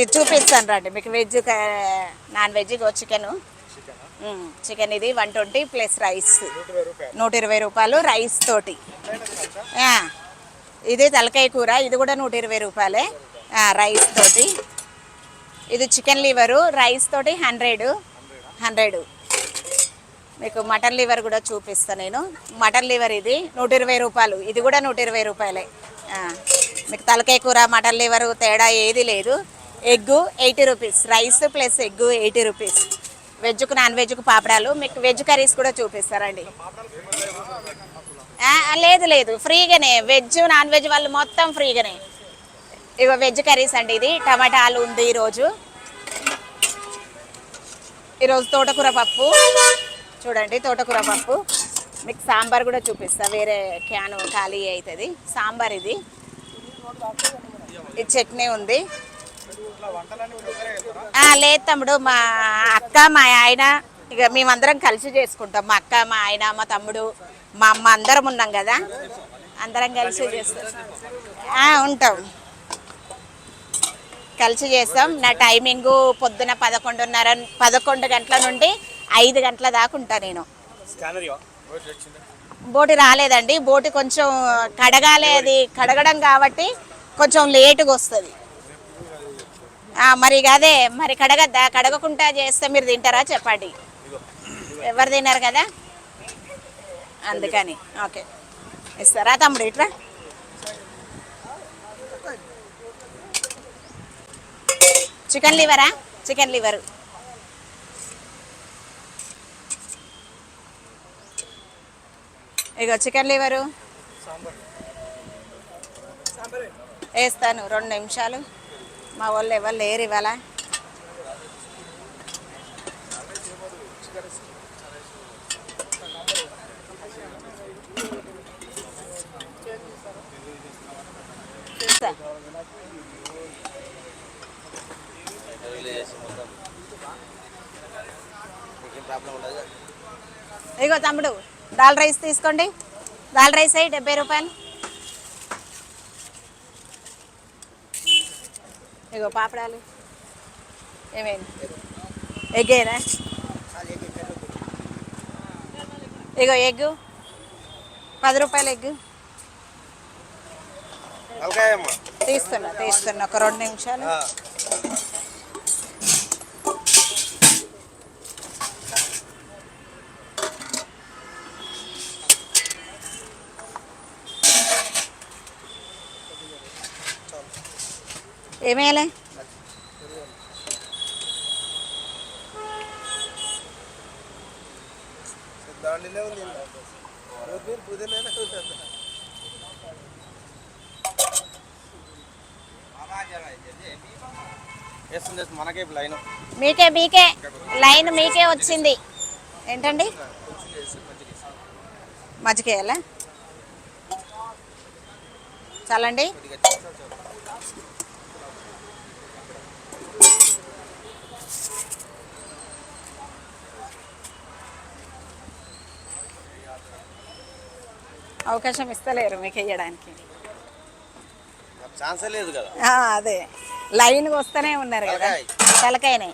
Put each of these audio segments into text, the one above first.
ఇది చూపిస్తాను రండి. మీకు veg non veg chicken chicken ఇది వన్ ట్వంటీ ప్లస్ రైస్. నూట ఇరవై రూపాయలు రైస్ తోటి. ఇది తలకాయ కూర ఇది కూడా నూట ఇరవై రూపాయలే. రైస్ తోటి. ఇది చికెన్ లివరు రైస్ తోటి హండ్రెడ్. హండ్రెడ్. మీకు మటన్ లివర్ కూడా చూపిస్తాను నేను. మటన్ లివర్ ఇది నూట ఇరవై రూపాయలు. ఇది కూడా నూట ఇరవై రూపాయలే. మీకు తలకాయ కూర మటన్ లివరు తేడా ఏది లేదు. Egg eighty rupees. Rice plus egg eighty rupees. వెజ్కు non వెజ్కు పాపడాలు. మీకు వెజ్ కర్రీస్ కూడా చూపిస్తారండి. లేదు లేదు. ఫ్రీగానే. వెజ్ నాన్ వెజ్ వాళ్ళు మొత్తం ఫ్రీగానే. ఇగో వెజ్ కర్రీస్ అండి ఇది. టమాటాలు ఉంది ఈరోజు. ఈరోజు తోటకూర పప్పు. చూడండి తోటకూర పప్పు. మీకు సాంబార్ కూడా చూపిస్తా. వేరే క్యాను ఖాళీ అవుతుంది. సాంబార్ ఇది. ఇది చట్నీ ఉంది. లేదు తమ్ముడు మా అక్క మా ఆయన ఇక మేమందరం కలిసి చేసుకుంటాం. మా అక్క మా ఆయన మా తమ్ముడు మా అమ్మ అందరం ఉన్నాం కదా? అందరం కలిసి చేస్తాం. ఉంటాం. కలిసి చేస్తాం. నా టైమింగ్ పొద్దున పదకొండున్నర పదకొండు గంటల నుండి ఐదు గంటల దాకా ఉంటా నేను. బోటి రాలేదండి. బోటి కొంచెం కడగాలి అది కడగడం కాబట్టి కొంచెం లేటుగా వస్తుంది. మరి ఇక అదే మరి కడగద్దా? కడగకుండా చేస్తే మీరు తింటారా? చెప్పండి. ఎవరు తిన్నారు కదా? అందుకని. ఓకే. ఇస్తారా తమ్ముడు ఇట్లా? చికెన్ లివరా? Chicken liver. ఇగో చికెన్ లివరు. వేస్తాను. రెండు నిమిషాలు. మా వాళ్ళు ఎవరు లేరు ఇవాళ. ఇగో తమ్ముడు దాల్ రైస్ తీసుకోండి. దాల్ రైస్ అయ్యి డెబ్బై రూపాయలు. ఇగో పాపడాలు. ఏమైంది? ఎగ్గేనా? ఇగో ఎగ్గు. పది రూపాయలు ఎగ్గు. తీస్తున్నా తీస్తున్నా ఒక రెండు నిమిషాలు. లైన్. మీకే మీకే. లైన్ మీకే వచ్చింది. ఏంటండి? మజ్జిగేయాలా చాలండి. అవకాశం ఇస్తలేరు మీకు వేయడానికి ఛాన్సే లేదు కదా ఆ, అదే లైన్కి వస్తూనే ఉన్నారు కదా తలకాయ. తలకాయనే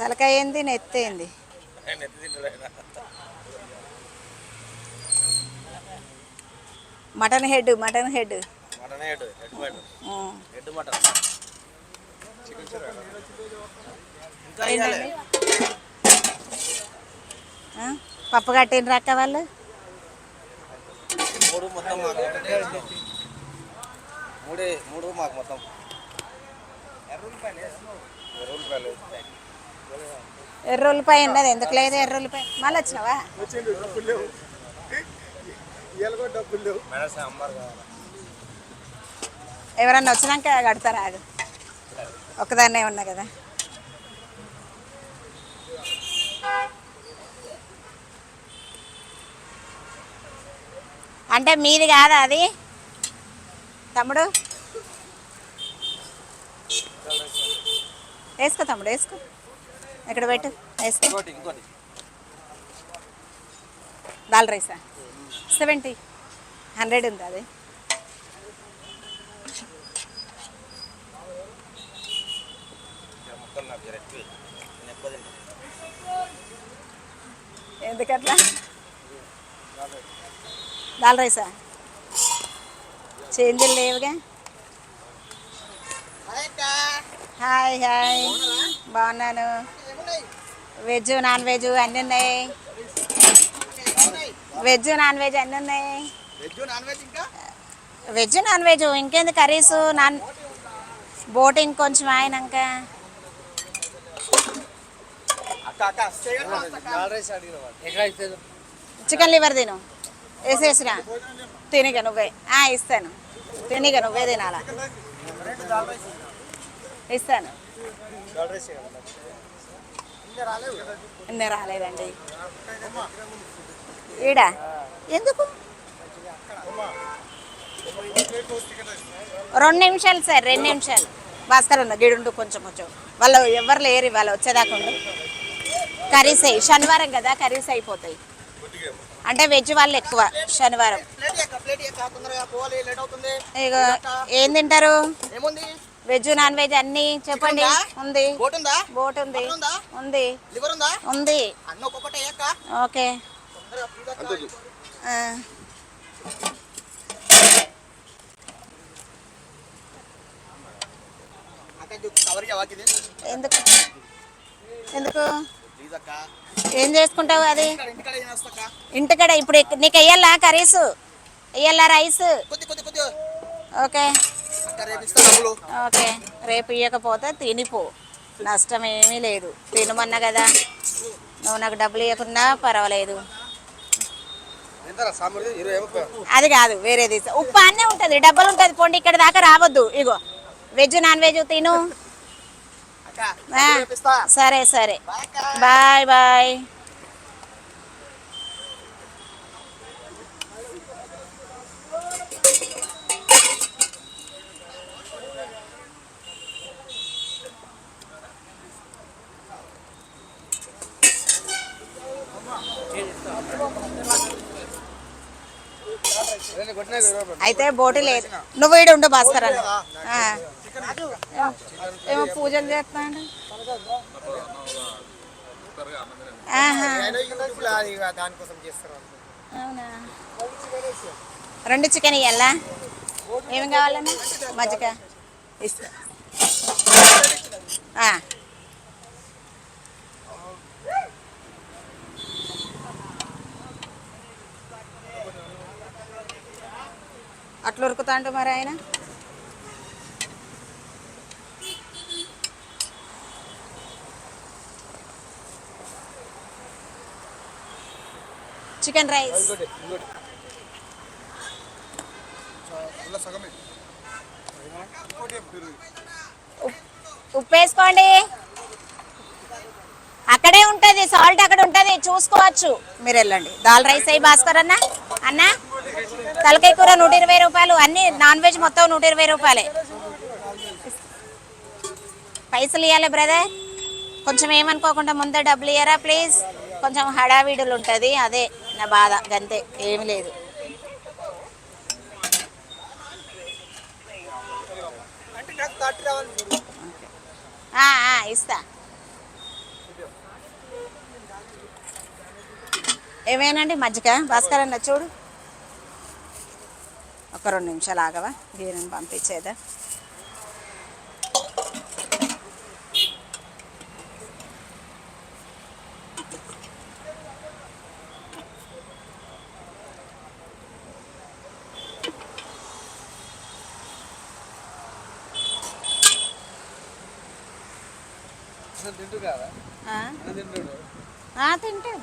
తలకాయ ఏంది నెత్తేంది mutton head mutton head mutton head head mutton head mutton ఇంకా ఇవ్వాలి ఏంటండి ఆ? పప్పు కట్టిన రక్క వాళ్ళు? మూడు మొత్తం మూడే మూడు మాకు మొత్తం. ఉన్నది ఎందుకు లేదు ఎర్రోల్లిపాయ మళ్ళీ వచ్చినావా? ఎవరన్నా వచ్చినాక కడతారా ఆగు? ఒకదాన్నే ఉన్నా కదా. అంటే మీది కాదా అది? తమ్ముడు? వేసుకో తమ్ముడు వేసుకో. ఎక్కడ పెట్టు? వేసుకో. దాల్ రైసా? సెవెంటీ. హండ్రెడ్ ఉంది అది. ఎందుకట్లా? దాల్ రైసా? చేంజ్లు లేవుగా? Hi hi. బాగున్నాను. వెజ్ నాన్ వెజ్ అన్నీ ఉన్నాయి. వెజ్ నాన్ వెజ్ అన్నీ ఉన్నాయి. వెజ్ నాన్ వెజ్ ఇంకా? వెజ్ నాన్ వెజ్ ఇంకేంది కర్రీస్? నాన్ బోటింగ్ కొంచెం వాడు. చికెన్ లివర్ తిను. వేసేసినా తినిగ నువ్వే. ఆ, ఇస్తాను. తినిగ నువ్వే తినాలా? ఇస్తాను. ఇంకా రాలేదండి. ఈడ? ఎందుకు? రెండు నిమిషాలు సార్ రెండు నిమిషాలు. భాస్కర్ ఉన్న గిడుండు కొంచెం కొంచెం. వాళ్ళు ఎవరు లేరు ఇవాళ వచ్చేదాకా ఉండు. కర్రీస్ అయ్యి శనివారం కదా కర్రీస్ అయిపోతాయి. అంటే వెజ్ వాళ్ళు ఎక్కువ శనివారం. ఇక ఏం తింటారు? ఏముంది? వెజ్ నాన్ వెజ్ అన్ని చెప్పండి. ఉంది? బోట్ ఉందా? బోట్ ఉంది. ఉందా? ఉంది. లివర్ ఉందా? ఉంది. అన్న ఒక్కొక్కటే ఎక్క ఓకే. ఎందుకు? ఎందుకు? ఏం చేసుకుంటావు అది? ఇంటికాడ ఇప్పుడు నీకు వెయ్యాలా కర్రీస్? వెయ్యాలా రైస్? ఓకే. ఓకే. రేపు ఇవ్వకపోతే తినిపో. నష్టం ఏమీ లేదు. తినమన్నా కదా. నువ్వు నాకు డబ్బులు ఇవ్వకున్నా పర్వాలేదు. అది కాదు వేరేది. ఉప్పు అన్నీ ఉంటుంది. డబ్బులు ఉంటుంది. పోండి ఇక్కడ దాకా రావద్దు. ఇగో. వెజ్ నాన్ వెజ్ తిను అక్క ఆ, రేపు ఇస్తా సరే సరే. Bye bye. అయితే బోటి లేదు నువ్వు ఈడు ఉండు భాస్కర్. ఏమో పూజలు చేస్తాడు. రెండు చికెన్ ఇవ్వాలా ఏమి కావాలన్నా? మజ్జిగ. ఇస్తా. అట్లా ఉరుకుతాండు మరి ఆయన? చికెన్ రైస్ ఉప్పు వేసుకోండి అక్కడే ఉంటది సాల్ట్ అక్కడ ఉంటది చూసుకోవచ్చు. మీరు వెళ్ళండి. దాల్ రైస్ అయ్యి భాస్కర్ అన్న? అన్న? తలకాయ కూర నూట ఇరవై రూపాయలు అన్ని నాన్ వెజ్ మొత్తం నూట ఇరవై రూపాయలే. పైసలు ఇవ్వాలి బ్రదర్ కొంచెం ఏమనుకోకుండా ముందే డబ్బులు ఇయ్యరా ప్లీజ్ కొంచెం హడావిడులు ఉంటుంది అదే నా బాధ. గంతే. ఏమి లేదు. ఇస్తా. ఏమేనండి మజ్జిగ? భాస్కర్ అన్న చూడు. ఒక రెండు నిమిషాలు ఆగవా? దీనిని పంపించేదా? తింటుడు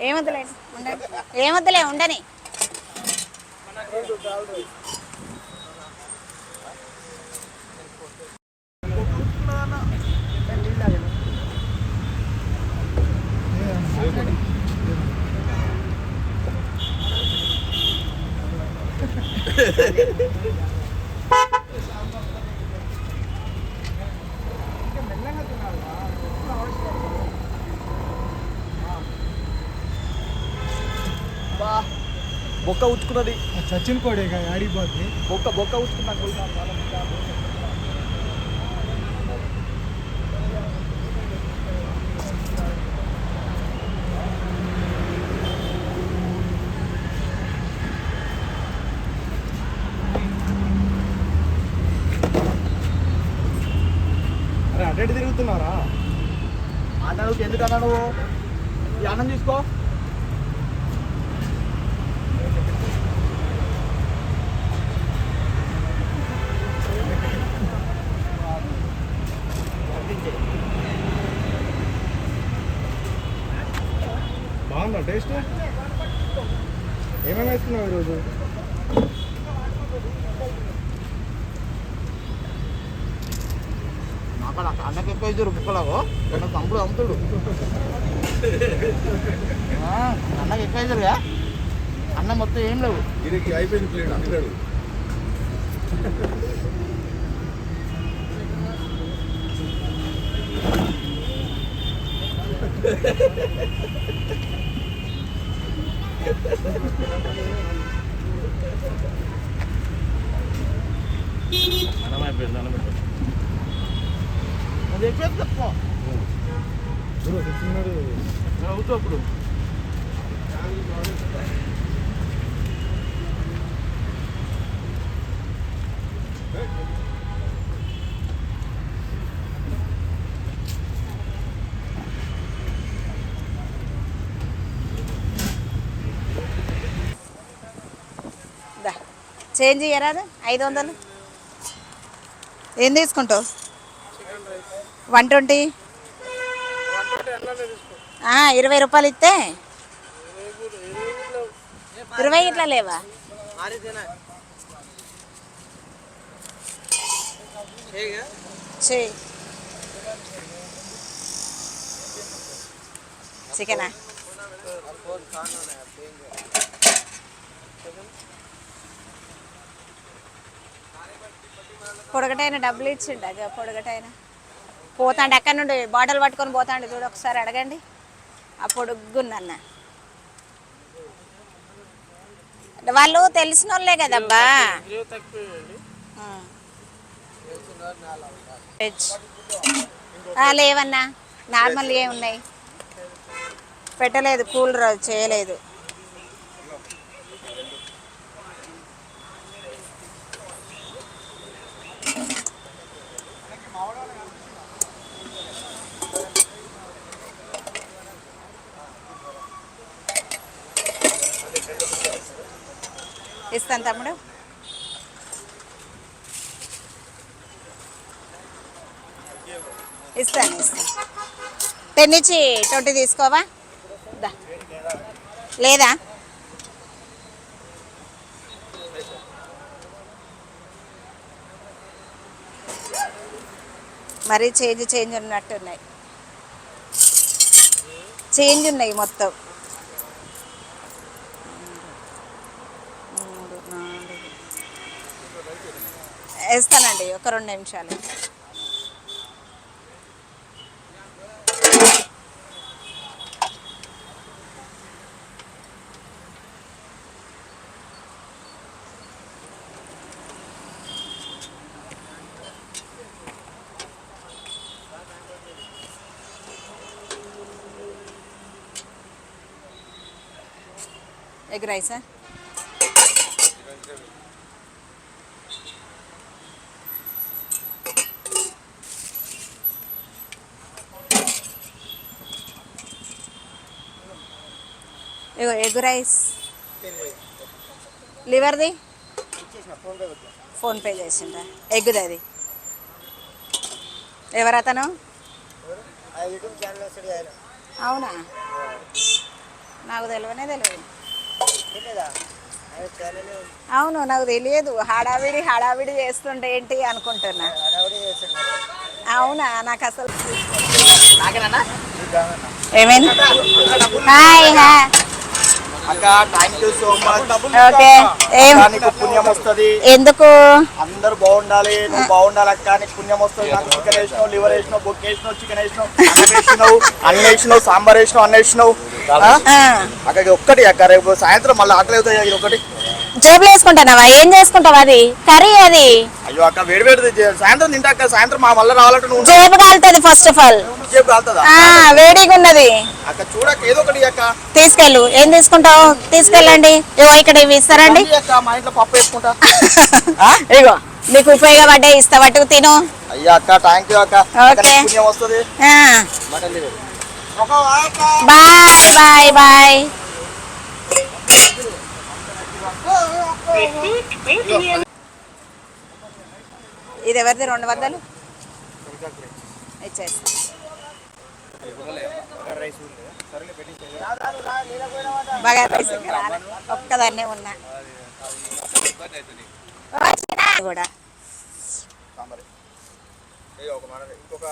ఏమొద్దులే ఏమొద్దులే ఉండని. బో బొక్క ఉచ్చుకున్నది చచ్చిన కోడే ఆడిపోద్ది బొక్క బొక్క ఉచ్చుకున్నా ఇటు తిరుగుతున్నారా అన్న నువ్వు ఎందుకన్నా నువ్వు? ఈ అన్నం తీసుకో. బాగుందా టేస్ట్? ఏమేమి వేసుకున్నావు ఈరోజు? అక్కడ అన్నకి ఎక్కువ ఇద్దరు బుక్కలాగో అన్న తమ్ముడు అమ్ముతాడు అన్నకి ఎక్కువ ఇద్దరుగా అన్న మొత్తం ఏం లేవు. అయిపోయింది ప్లేట్ అంటాడు అది ఎక్కువ తక్కువ కూర్చున్నాడు అవుతావు అప్పుడు. చేంజ్ ఇయ్యరాదు ఐదు వందలు. ఏం తీసుకుంటావు? One twenty. ఇరవై రూపాయలు ఇస్తే? ఇరవై ఇట్లా లేవా? చెయ్యి చికెనా? పొడగటైన డబ్బులు ఇచ్చిండు. అది పొడగటైన. పోతాండి. అక్కడ నుండి బాటిల్ పట్టుకొని పోతాండి చూడు ఒకసారి అడగండి. ఆ పొడుగున్నన్న వాళ్ళు తెలిసిన వాళ్ళే కదబ్బా వెజ్ ఆ, లేవన్నా. నార్మల్ ఏమున్నాయి? ఉన్నాయి పెట్టలేదు కూలర్ చేయలేదు. ఇస్తాను తమ్ముడు. ఇస్తాను ఇస్తాను. టెన్ ఇచ్చి ట్వంటీ తీసుకోవా లేదా? మరీ చేంజ్ చేంజ్ ఉన్నట్టున్నాయి. చేంజ్ ఉన్నాయి మొత్తం మూడు నాలుగు వేస్తానండి ఒక రెండు నిమిషాలు. ఎగ్ రైసా? Egg rice. లివర్ది? ఫోన్పే చేసిండ్రా. ఎగ్ది అది. ఎవరతను? అవునా? నాకు తెలియనే తెలియదు అవును నాకు తెలియదు. హడావిడి హడావిడి చేస్తుంటే ఏంటి అనుకుంటున్నా. అవునా? నాకు అసలు ఏమైంది? Hi hi. ఓకే. ఏం? పుణ్యం వస్తుంది. ఎందుకు? అందరు బాగుండాలి నువ్వు బాగుండాలి అక్క నీకు పుణ్యం వస్తుంది. నాకు చికెన్ వేసినావు లివర్ వేసినావు బొక్క వేసినావు చికెన్ వేసినావు అన్నం వేసినావు అన్నం వేసినావు సాంబార్ వేసినావు అన్న వేసినావు ఆ, అక్క ఇది ఒక్కటి అక్క రేపు సాయంత్రం మళ్ళీ ఆకలి అవుతాయి ఒకటి. జేబులో వేసుకుంటానవా? ఏం చేసుకుంటావు అది? కర్రీ అది? అయ్యో అక్క వేడి వేడి సాయంత్రం తింటా అక్క సాయంత్రం మా మళ్ళీ రావాలంటే నువ్వు జేబు కాలుతుంది ఫస్ట్ ఆఫ్ ఆల్ చెప్పు కాలుతుందా? ఆ వేడిగా ఉన్నది. అక్క చూడక ఏదో ఒకటి అక్క. తీసుకెళ్ళు. ఏం తీసుకుంటావు? తీసుకెళ్ళండి. ఇగో ఇక్కడ ఇవి ఇస్తారండి. అక్క మా ఇంట్లో పప్పు వేసుకుంటా. ఇగో నీకు ఉపయోగపడ్డే ఇస్తా పట్టుకు తిను. అయ్యా అక్క థ్యాంక్ యూ అక్క. అక్క ఓకే. నీకు పుణ్యం వస్తుంది. ఆ, మటన్ లేదు బాయ్ బాయ్ బాయ్. ఇది ఎవరిది? రెండు వందలు? ఇచ్చేస్తా బాగా రైస్ ఒక్కదాన్నే ఉన్నా. వచ్చినా కూడా. ఇంకొక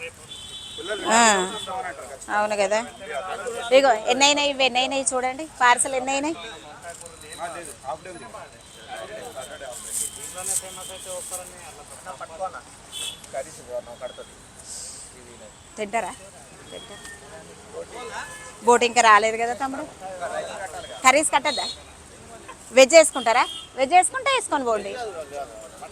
రేపు? అవును కదా. ఇగో ఎన్ని ఇవి? ఎన్నైనాయి చూడండి. పార్సల్ ఎన్ని అయినాయి తింటారా తింటారా? బోట్ ఇంకా రాలేదు కదా తమ్ముడు? కర్రీస్ కట్టద్దా? వెజ్ వేసుకుంటారా? వెజ్ వేసుకుంటే వేసుకొని పోండి.